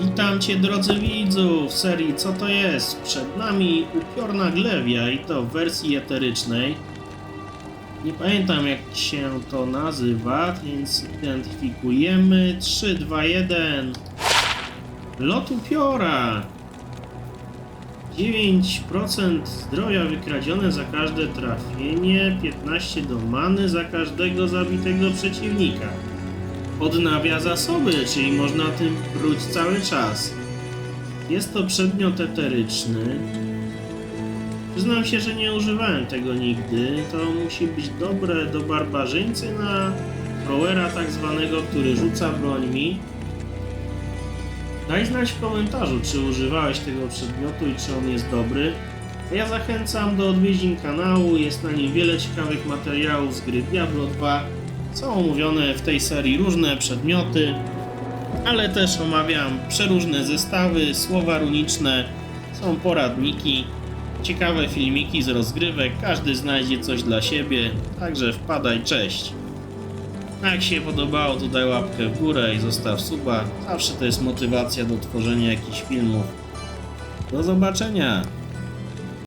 Witam Cię drodzy widzu w serii Co to jest? Przed nami upiorna glewia i to w wersji eterycznej. Nie pamiętam jak się to nazywa, więc identyfikujemy 3, 2, 1 Lot upiora 9% zdrowia wykradzione za każde trafienie, 15 do many za każdego zabitego przeciwnika odnawia zasoby, czyli można tym pruć cały czas. Jest to przedmiot eteryczny. Przyznam się, że nie używałem tego nigdy. To musi być dobre do barbarzyńcy na throwera tak zwanego, który rzuca brońmi. Daj znać w komentarzu, czy używałeś tego przedmiotu i czy on jest dobry. Ja zachęcam do odwiedzin kanału, jest na nim wiele ciekawych materiałów z gry Diablo 2. Są omówione w tej serii różne przedmioty, ale też omawiam przeróżne zestawy, słowa runiczne, są poradniki, ciekawe filmiki z rozgrywek, każdy znajdzie coś dla siebie, także wpadaj, cześć. A jak się podobało, to daj łapkę w górę i zostaw suba, zawsze to jest motywacja do tworzenia jakichś filmów. Do zobaczenia!